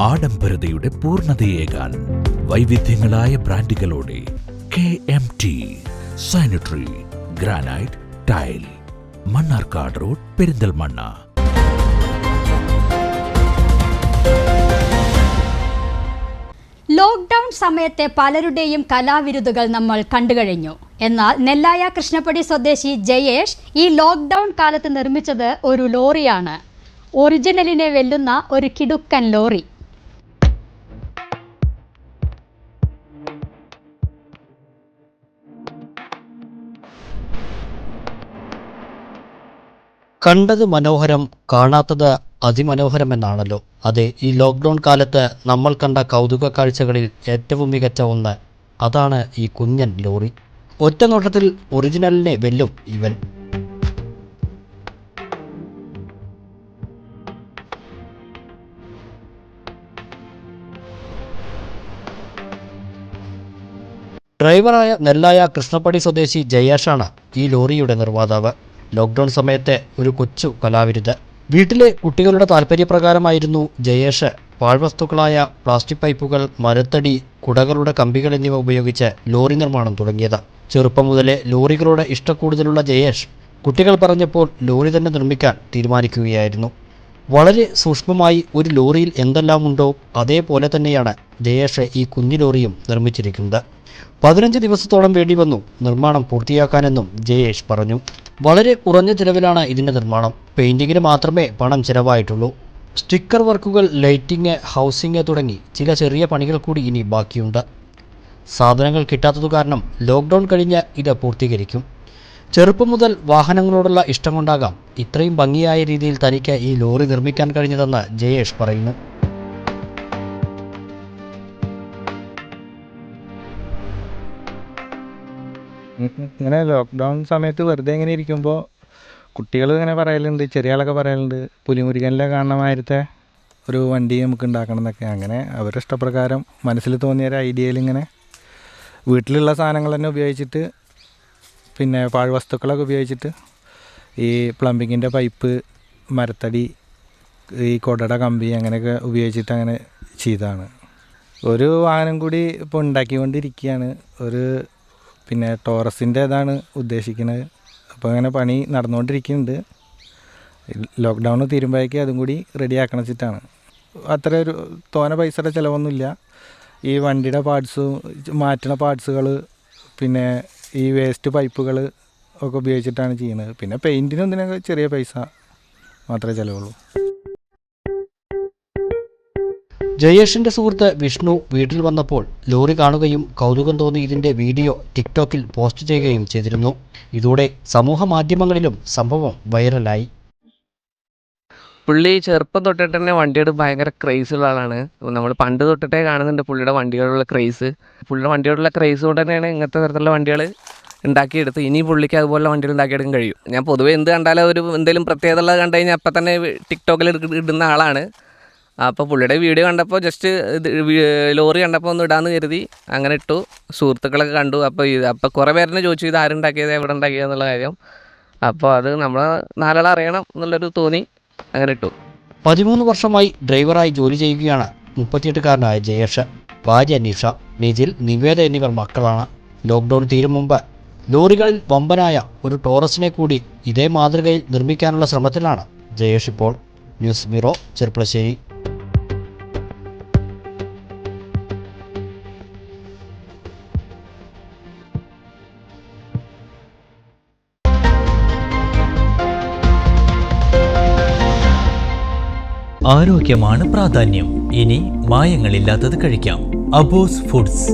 ആഡംബരതയുടെ പൂർണതയേകാൻ വൈവിധ്യങ്ങളായ ബ്രാൻഡുകളോടെ K M T sanitary granite tile Mannarkkad road Perinthalmanna. Lockdown സമയത്തെ പലരുടെയും കലാവിരുതുകൾ നമ്മൾ കണ്ടുകഴിഞ്ഞു. എന്നാൽ നെല്ലായ കൃഷ്ണപ്പടി സ്വദേശി ജയേഷ് ഈ ലോക്ക്ഡൌൺ കാലത്ത് നിർമ്മിച്ചത് ഒരു ലോറിയാണ്. ഒറിജിനലിനെ വെല്ലുന്ന ഒരു കിടുക്കൻ ലോറി. കണ്ടത് മനോഹരം കാണാത്തത് അതിമനോഹരം എന്നാണല്ലോ അതെ ഈ ലോക്ക്ഡൗൺ കാലത്ത് നമ്മൾ കണ്ട കൗതുക കാഴ്ചകളിൽ ഏറ്റവും മികച്ച ഒന്ന് അതാണ് ഈ കുഞ്ഞൻ ലോറി. ഒറ്റ നോട്ടത്തിൽ ഒറിജിനലിനെ വെല്ലും ഇവൻ. ഡ്രൈവറായ നെല്ലായ കൃഷ്ണപ്പടി സ്വദേശി ജയേഷാണ് ഈ ലോറിയുടെ നിർമ്മാതാവ്. ലോക്ക്ഡൗൺ സമയത്തെ ഒരു കൊച്ചു കലാവിരുത്. വീട്ടിലെ കുട്ടികളുടെ താല്പര്യപ്രകാരമായിരുന്നു ജയേഷ് പാഴ്വസ്തുക്കളായ പ്ലാസ്റ്റിക് പൈപ്പുകൾ മരത്തടി കുടകളുടെ കമ്പികൾ എന്നിവ ഉപയോഗിച്ച് ലോറി നിർമ്മാണം തുടങ്ങിയത്. ചെറുപ്പം മുതലേ ലോറികളുടെ ഇഷ്ടക്കൂടുതലുള്ള ജയേഷ് കുട്ടികൾ പറഞ്ഞപ്പോൾ ലോറി തന്നെ നിർമ്മിക്കാൻ തീരുമാനിക്കുകയായിരുന്നു. വളരെ സൂക്ഷ്മമായി ഒരു ലോറിയിൽ എന്തെല്ലാമുണ്ടോ അതേപോലെ തന്നെയാണ് ജയേഷ് ഈ കുഞ്ഞു ലോറിയും നിർമ്മിച്ചിരിക്കുന്നത്. പതിനഞ്ച് ദിവസത്തോളം വേണ്ടി വന്നു നിർമ്മാണം പൂർത്തിയാക്കാനെന്നും ജയേഷ് പറഞ്ഞു. വളരെ കുറഞ്ഞ ചിലവിലാണ് ഇതിന്റെ നിർമ്മാണം. പെയിന്റിങ്ങിന് മാത്രമേ പണം ചിലവായിട്ടുള്ളൂ. സ്റ്റിക്കർ വർക്കുകൾ ലൈറ്റിംഗ് ഹൗസിംഗ് തുടങ്ങി ചില ചെറിയ പണികൾ കൂടി ഇനി ബാക്കിയുണ്ട്. സാധനങ്ങൾ കിട്ടാത്തതു കാരണം ലോക്ക്ഡൗൺ കഴിഞ്ഞ് ഇത് പൂർത്തീകരിക്കും. ചെറുപ്പം മുതൽ വാഹനങ്ങളോടുള്ള ഇഷ്ടം കൊണ്ടാകാം ഇത്രയും ഭംഗിയായ രീതിയിൽ തനിക്ക് ഈ ലോറി നിർമ്മിക്കാൻ കഴിഞ്ഞതെന്ന് ജയേഷ് പറയുന്നു. ഇങ്ങനെ ലോക്ക്ഡൗൺ സമയത്ത് വെറുതെ ഇങ്ങനെ ഇരിക്കുമ്പോൾ കുട്ടികൾ ഇങ്ങനെ പറയലുണ്ട് ചെറിയ ആളൊക്കെ പറയലുണ്ട് പുലിമുരുകനിലെ കാണുന്ന മാതിരത്തെ ഒരു വണ്ടി നമുക്ക് ഉണ്ടാക്കണം എന്നൊക്കെ. അങ്ങനെ അവരുടെ ഇഷ്ടപ്രകാരം മനസ്സിൽ തോന്നിയ ഒരു ഐഡിയയിൽ ഇങ്ങനെ വീട്ടിലുള്ള സാധനങ്ങൾ തന്നെ ഉപയോഗിച്ചിട്ട് പിന്നെ പാഴ്വസ്തുക്കളൊക്കെ ഉപയോഗിച്ചിട്ട് ഈ പ്ലംബിങ്ങിന്റെ പൈപ്പ് മരത്തടി ഈ കൊടട കമ്പി അങ്ങനെയൊക്കെ ഉപയോഗിച്ചിട്ട് അങ്ങനെ ചെയ്തതാണ്. ഒരു വാഹനം കൂടി ഇപ്പോൾ ഉണ്ടാക്കിക്കൊണ്ടിരിക്കുകയാണ്. ഒരു പിന്നെ ടോറസിന്റെ ഇതാണ് ഉദ്ദേശിക്കുന്നത് അപ്പോൾ അങ്ങനെ പണി നടന്നുകൊണ്ടിരിക്കുന്നുണ്ട്. ലോക്ക്ഡൗൺ തീരുമ്പോഴേക്കും അതും കൂടി റെഡി ആക്കണം വെച്ചിട്ടാണ്. അത്ര ഒരു തോന പൈസയുടെ ചിലവൊന്നുമില്ല. ഈ വണ്ടിയുടെ പാർട്സും മാറ്റണ പാർട്സുകൾ പിന്നെ ഈ വേസ്റ്റ് പൈപ്പുകൾ ഒക്കെ ഉപയോഗിച്ചിട്ടാണ് ചെയ്യുന്നത് പിന്നെ പെയിന്റിനും ഇതിനൊക്കെ ചെറിയ പൈസ മാത്രമേ ചിലവുള്ളൂ. ജയേഷിന്റെ സുഹൃത്ത് വിഷ്ണു വീട്ടിൽ വന്നപ്പോൾ ലോറി കാണുകയും കൗതുകം തോന്നി ഇതിന്റെ വീഡിയോ ടിക്ടോക്കിൽ പോസ്റ്റ് ചെയ്യുകയും ചെയ്തിരുന്നു. ഇതോടെ സമൂഹ മാധ്യമങ്ങളിലും സംഭവം വൈറലായി. പുള്ളി ചെറുപ്പം തൊട്ടിട്ട് തന്നെ വണ്ടിയോട് ഭയങ്കര ക്രേസ് ഉള്ള ആളാണ്. നമ്മൾ പണ്ട് തൊട്ടിട്ടേ കാണുന്നുണ്ട് പുള്ളിയുടെ വണ്ടിയോടുള്ള ക്രേസ് പുള്ളിയുടെ വണ്ടിയോടുള്ള ക്രേസ് കൊണ്ട് തന്നെയാണ് ഇങ്ങനത്തെ തരത്തിലുള്ള വണ്ടികൾ ഉണ്ടാക്കിയെടുത്ത് ഇനി പുള്ളിക്ക് അതുപോലെ വണ്ടികൾ ഉണ്ടാക്കിയെടുക്കാൻ കഴിയും. ഞാൻ പൊതുവെ എന്ത് കണ്ടാലും ഒരു എന്തെങ്കിലും പ്രത്യേകത ഉള്ളത് കണ്ടു കഴിഞ്ഞാൽ അപ്പം തന്നെ ടിക്ടോക്കിൽ ഇടുന്ന ആളാണ്. അപ്പോൾ പുള്ളിയുടെ വീഡിയോ കണ്ടപ്പോൾ ജസ്റ്റ് ഇത് ലോറി കണ്ടപ്പോൾ ഒന്ന് ഇടാമെന്ന് കരുതി. അങ്ങനെ ഇട്ടു. സുഹൃത്തുക്കളൊക്കെ കണ്ടു. അപ്പോൾ ഇത് അപ്പോൾ കുറേ പേരെന്നെ ചോദിച്ചു ഇത് ആരുണ്ടാക്കിയത്? എവിടെ ഉണ്ടാക്കിയത് എന്നുള്ള കാര്യം? അപ്പോൾ അത് നമ്മൾ നാലാൾ അറിയണം എന്നുള്ളൊരു തോന്നി. അങ്ങനെ ഇട്ടു. പതിമൂന്ന് വർഷമായി ഡ്രൈവറായി ജോലി ചെയ്യുകയാണ് മുപ്പത്തിയെട്ടുകാരനായ ജയേഷ്. ഭാര്യ നിഷ നിജിൽ നിവേദ എന്നിവർ മക്കളാണ്. ലോക്ക്ഡൗൺ തീരും മുമ്പ് ലോറികളിൽ വമ്പനായ ഒരു ടോറസിനെ കൂടി ഇതേ മാതൃകയിൽ നിർമ്മിക്കാനുള്ള ശ്രമത്തിലാണ് ജയേഷ് ഇപ്പോൾ. News bureau Cherpulassery. ആരോഗ്യമാണ് പ്രാധാന്യം. ഇനി മായങ്ങളില്ലാത്തത് കഴിക്കാം. Abos Foods.